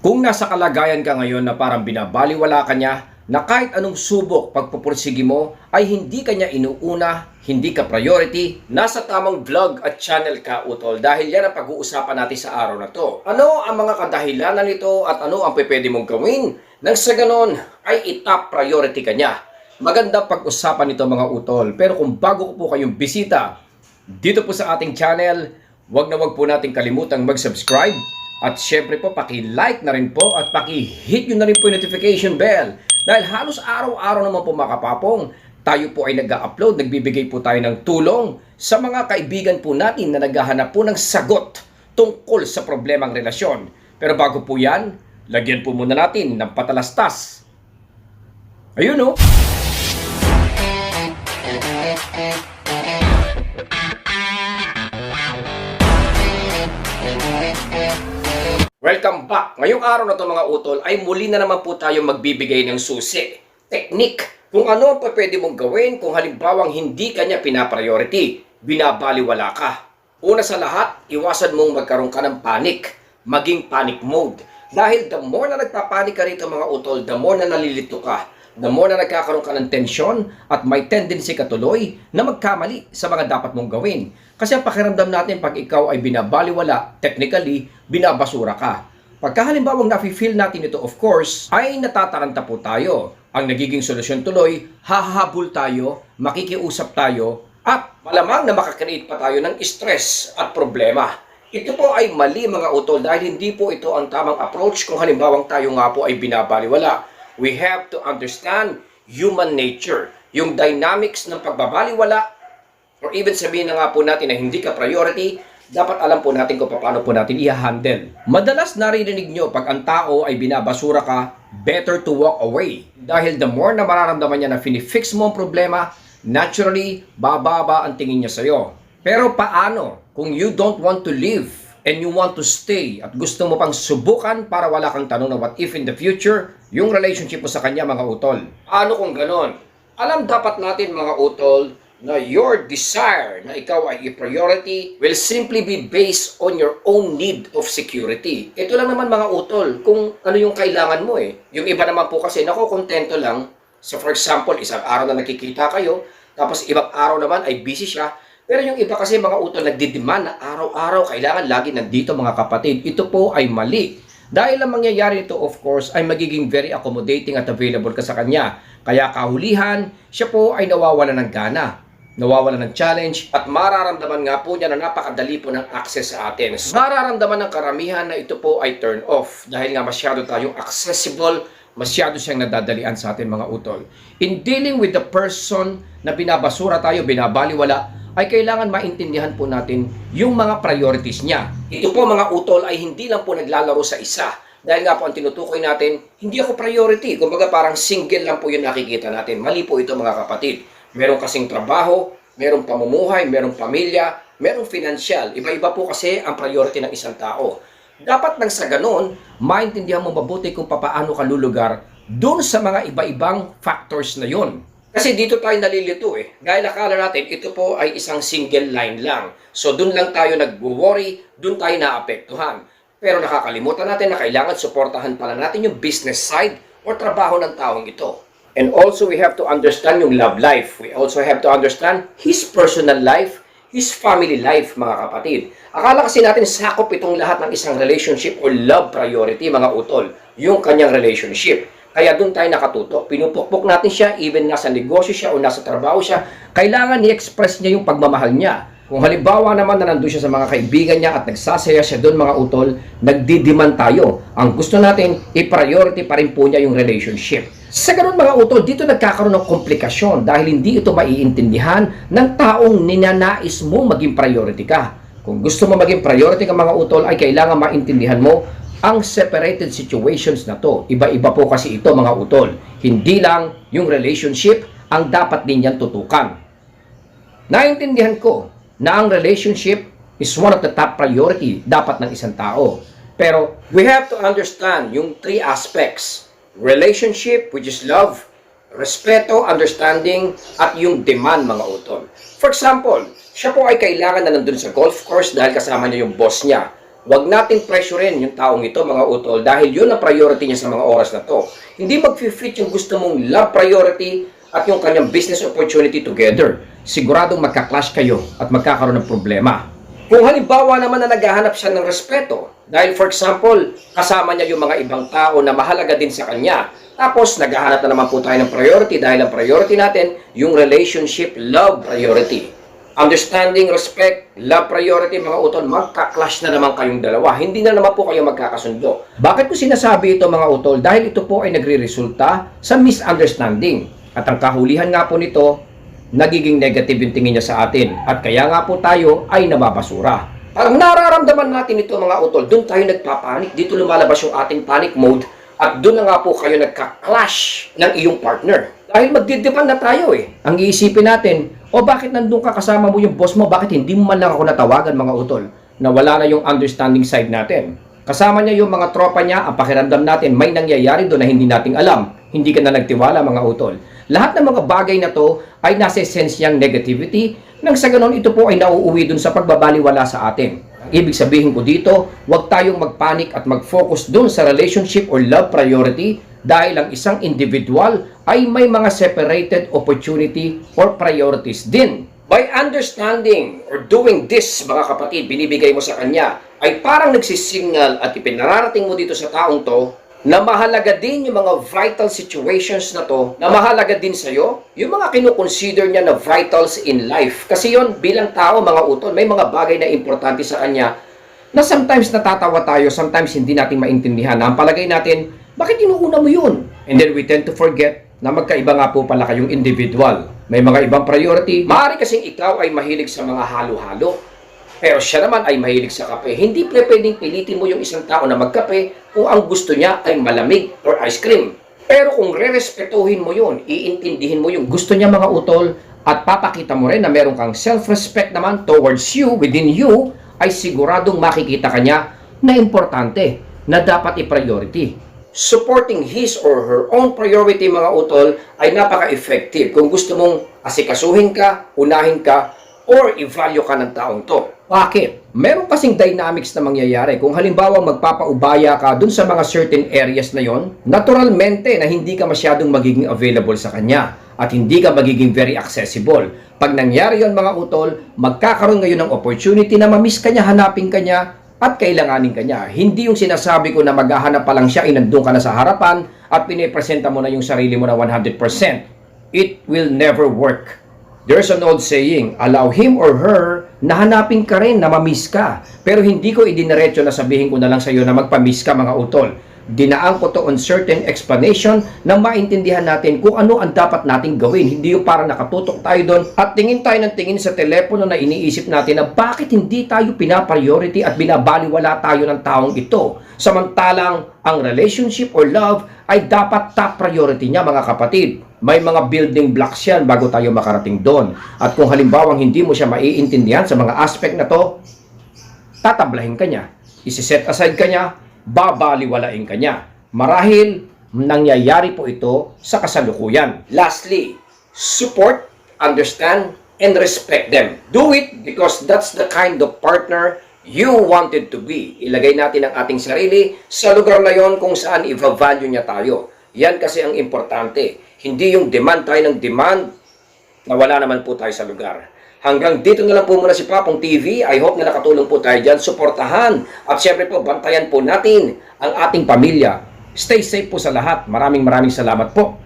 Kung nasa kalagayan ka ngayon na parang binabaliwala ka niya, na kahit anong subok pagpupursigi mo ay hindi ka niya inuuna, hindi ka priority, nasa tamang vlog at channel ka utol dahil yan ang pag-uusapan natin sa araw na to. Ano ang mga kadahilanan nito at ano ang pwede mong gawin nang sa ganon ay itop priority ka niya. Maganda pag-usapan nito mga utol pero kung bago ko po kayong bisita dito po sa ating channel, wag na wag po natin kalimutang mag-subscribe at syempre po, paki-like na rin po at paki-hit nyo na rin po yung notification bell. Dahil halos araw-araw naman po mga kapapong, tayo po ay nag-upload, nagbibigay po tayo ng tulong sa mga kaibigan po natin na naghahanap po ng sagot tungkol sa problemang relasyon. Pero bago po yan, lagyan po muna natin ng patalastas. Ayun oh. Welcome back! Ngayong araw na to mga utol ay muli na naman po tayo magbibigay ng susi. Technique. Kung ano ang pwede mong gawin kung halimbawang hindi kanya pinapriority, binabaliwala ka. Una sa lahat, iwasan mong magkaroon ka ng panic. Maging panic mode. Dahil the more na nagpapanik ka rito mga utol, the more na nalilito ka. The more na nagkakaroon ka ng tensyon at may tendency ka tuloy na magkamali sa mga dapat mong gawin. Kasi ang pakiramdam natin pag ikaw ay binabaliwala, technically, binabasura ka. Pagka halimbawang nafe-feel natin ito, of course, ay natataranta po tayo. Ang nagiging solusyon tuloy, hahabol tayo, makikiusap tayo, at malamang na makakreate pa tayo ng stress at problema. Ito po ay mali mga utol dahil hindi po ito ang tamang approach kung halimbawang tayo nga po ay binabaliwala. We have to understand human nature, yung dynamics ng pagbabaliwala or even sabihin na nga po natin na hindi ka priority, dapat alam po natin kung paano po natin i-handle. Madalas naririnig nyo pag ang tao ay binabasura ka, better to walk away. Dahil the more na mararamdaman niya na finifix mo ang problema, naturally, bababa ang tingin niya sa'yo. Pero paano kung you don't want to live and you want to stay at gusto mo pang subukan para wala kang tanong na what if in the future, yung relationship mo sa kanya mga utol. Ano kung ganon? Alam dapat natin mga utol na your desire na ikaw ay i-priority will simply be based on your own need of security. Ito lang naman mga utol, kung ano yung kailangan mo eh. Yung iba naman po kasi, nako kontento lang. So for example, isang araw na nakikita kayo, tapos ibang araw naman ay busy siya. Pero yung iba kasi mga utol nagdidemand na araw-araw kailangan lagi nandito mga kapatid. Ito po ay mali. Dahil ang mangyayari ito, of course, ay magiging very accommodating at available ka sa kanya. Kaya kahulihan, siya po ay nawawala ng gana nawawala ng challenge at mararamdaman nga po niya na napakadali po ng access sa atin. So, mararamdaman ng karamihan na ito po ay turn off dahil nga masyado tayong accessible, masyado siyang nadadalian sa atin mga utol. In dealing with the person na binabasura tayo, binabaliwala, ay kailangan maintindihan po natin yung mga priorities niya. Ito po mga utol ay hindi lang po naglalaro sa isa. Dahil nga po ang tinutukoy natin, hindi ako priority. Kumbaga parang single lang po yung nakikita natin. Mali po ito mga kapatid. Meron kasing trabaho, merong pamumuhay, merong pamilya, merong financial. Iba-iba po kasi ang priority ng isang tao. Dapat nang sa ganon, maintindihan mo mabuti kung papaano ka lulugar doon sa mga iba-ibang factors na yon. Kasi dito tayo nalilito eh. Gaya nakala natin, ito po ay isang single line lang. So doon lang tayo nag-worry, doon tayo naapektuhan. Pero nakakalimutan natin na kailangan suportahan pala natin yung business side o trabaho ng taong ito. And also, we have to understand yung love life. We also have to understand his personal life, his family life, mga kapatid. Akala kasi natin sakop itong lahat ng isang relationship or love priority, mga utol, yung kanyang relationship. Kaya doon tayo nakatuto. Pinupukpok natin siya, even nasa negosyo siya o nasa trabaho siya, kailangan i-express niya yung pagmamahal niya. Kung halimbawa naman na nandun siya sa mga kaibigan niya at nagsasaya siya doon mga utol, nagdidiman tayo. Ang gusto natin, i-priority pa rin po niya yung relationship. Sa ganun mga utol, dito nagkakaroon ng komplikasyon dahil hindi ito maiintindihan ng taong ninanais mo maging priority ka. Kung gusto mo maging priority ka mga utol, ay kailangan maintindihan mo ang separated situations na to. Iba-iba po kasi ito mga utol. Hindi lang yung relationship ang dapat din yan tutukan. Naintindihan ko na ang relationship is one of the top priority dapat ng isang tao. Pero we have to understand yung three aspects. Relationship, which is love, respeto, understanding, at yung demand mga utol. For example, siya po ay kailangan na nandun sa golf course dahil kasama niya yung boss niya. Huwag nating pressurein yung taong ito, mga utol, dahil yun ang priority niya sa mga oras na to. Hindi mag-fit yung gusto mong love priority at yung kanyang business opportunity together. Siguradong magka-clash kayo at magkakaroon ng problema. Kung halimbawa naman na naghahanap siya ng respeto, dahil for example, kasama niya yung mga ibang tao na mahalaga din sa kanya, tapos naghahanap na naman po tayo ng priority dahil ang priority natin, yung relationship love priority. Understanding, respect, love priority, mga utol, magka-clash na naman kayong dalawa. Hindi na naman po kayo magkakasundo. Bakit ko sinasabi ito mga utol? Dahil ito po ay nagre-resulta sa misunderstanding. At ang kahulihan nga po nito, nagiging negative yung tingin niya sa atin. At kaya nga po tayo ay nababasura. Parang nararamdaman natin ito mga utol, doon tayo nagpapanik. Dito lumalabas yung ating panic mode at doon na nga po kayo nagka-clash ng iyong partner. Dahil magdidipan na tayo eh. Ang iisipin natin, o bakit nandun ka kasama mo yung boss mo, bakit hindi mo man lang ako natawagan mga utol? Na wala na yung understanding side natin. Kasama niya yung mga tropa niya, ang pakiramdam natin, may nangyayari doon na hindi nating alam. Hindi ka na nagtiwala mga utol. Lahat ng mga bagay na to ay nasa essence niyang negativity, nang sa ganon ito po ay nauuwi doon sa pagbabaliwala sa atin. Ibig sabihin ko dito, huwag tayong magpanik at mag-focus doon sa relationship or love priority dahil ang isang individual ay may mga separated opportunity or priorities din. By understanding or doing this, mga kapatid, binibigay mo sa kanya, ay parang nagsisignal at ipinararating mo dito sa taong to na mahalaga din yung mga vital situations na to, na mahalaga din sa'yo, yung mga kinukonsider niya na vitals in life. Kasi yon bilang tao, mga utol, may mga bagay na importante sa kanya na sometimes natatawa tayo, sometimes hindi natin maintindihan. Na ang palagay natin, bakit inuuna mo yun? And then we tend to forget na magkaiba nga po pala kayong individual. May mga ibang priority. Maaari kasing ikaw ay mahilig sa mga halo-halo. Pero siya naman ay mahilig sa kape. Hindi pwedeng pilitin mo yung isang tao na magkape kung ang gusto niya ay malamig or ice cream. Pero kung re-respetuhin mo yun, iintindihin mo yung gusto niya mga utol, at papakita mo rin na meron kang self-respect naman towards you, within you, ay siguradong makikita ka niya na importante, na dapat i-priority. Supporting his or her own priority mga utol ay napaka-effective kung gusto mong asikasuhin ka, unahin ka, or i-value ka ng taong to. Bakit? Meron kasing dynamics na mangyayari. Kung halimbawa magpapaubaya ka dun sa mga certain areas na yon, naturalmente na hindi ka masyadong magiging available sa kanya at hindi ka magiging very accessible. Pag nangyari yon mga utol, magkakaroon ngayon ng opportunity na mamiss ka niya, hanapin ka niya, at kailanganin ka niya. Hindi yung sinasabi ko na maghahanap pa lang siya, inandun ka na sa harapan at pinipresenta mo na yung sarili mo na 100%. It will never work. There's an old saying, allow him or her na hanapin ka rin na mamiss ka. Pero hindi ko idiniretso na sabihin ko na lang sa iyo na magpamiss ka mga utol. Dinaan ko to on certain explanation na maintindihan natin kung ano ang dapat nating gawin. Hindi yung para nakatutok tayo doon at tingin tayo ng tingin sa telepono na iniisip natin na bakit hindi tayo pinapriority at binabaliwala tayo ng taong ito. Samantalang ang relationship or love ay dapat top priority niya mga kapatid. May mga building blocks yan bago tayo makarating doon. At kung halimbawang hindi mo siya maiintindihan sa mga aspect na to, tatablahin ka niya. Isiset aside ka niya, babaliwalain ka niya. Marahil, nangyayari po ito sa kasalukuyan. Lastly, support, understand, and respect them. Do it because that's the kind of partner you wanted to be. Ilagay natin ang ating sarili sa lugar na yon kung saan i-value niya tayo. Yan kasi ang importante. Hindi yung demand tayo ng demand na wala naman po tayo sa lugar. Hanggang dito na lang po muna si Papong TV. I hope na nakatulong po tayo dyan. Suportahan at syempre po bantayan po natin ang ating pamilya. Stay safe po sa lahat. Maraming maraming salamat po.